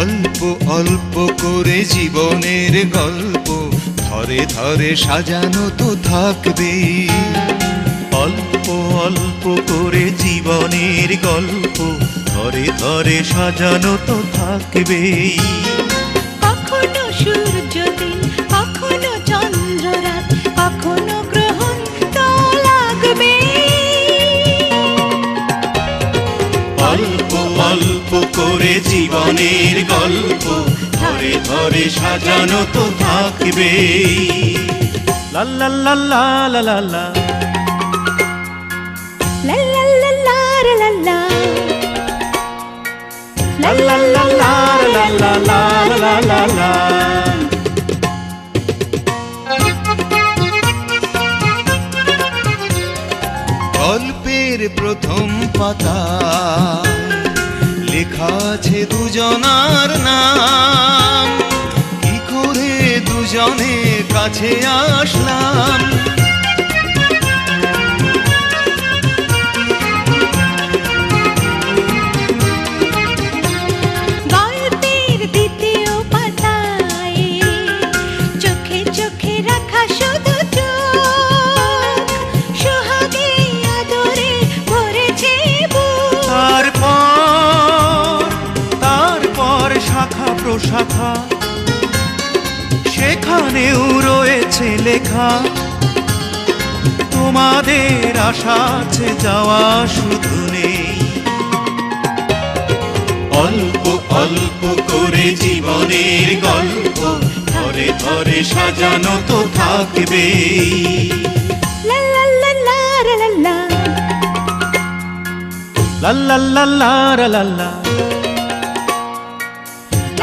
অল্প অল্প করে জীবনের গল্প ধরে ধরে সাজানো তো থাকবে। অল্প অল্প করে জীবনের গল্প ধরে ধরে সাজানো তো থাকবে কখনো সূর্য করে জীবনের গল্প ধরে ধরে সাজানো তো থাকবে লাল্লা গল্পের প্রথম পাতা লেখা আছে দুজনার নাম। কি করে দুজনে কাছে আসলাম? শাখা সেখানেও রয়েছে লেখা। তোমাদের আশা আছে যাওয়া শুধু নেই। অল্প অল্প করে জীবনের গল্প ধরে ধরে সাজানো তো থাকবে। লা লা লা লা লা লা। লা La la la la la la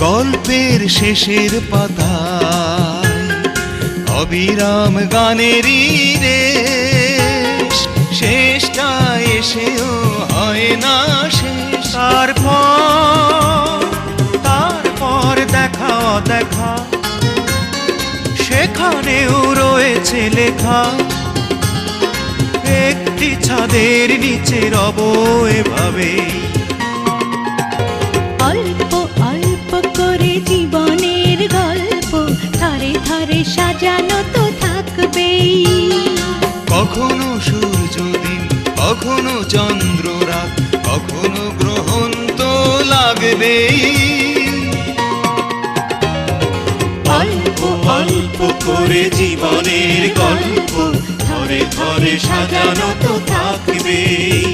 গল্পের শেষের পাতায় অবিরাম গানেরই রেশ। শেষটা এসেও হয় না শেষ তারপর। তারপর দেখা দেখা সেখানেও রয়েছে লেখা। একটি ছাদের নিচে রব এভাবে সাজানো তো থাকবেই। কখনো সূর্য দিন কখনো চন্দ্র রাত কখনো গ্রহণ তো লাগবেই। অল্প অল্প করে জীবনের গল্প ধরে ধরে সাজানো তো থাকবেই।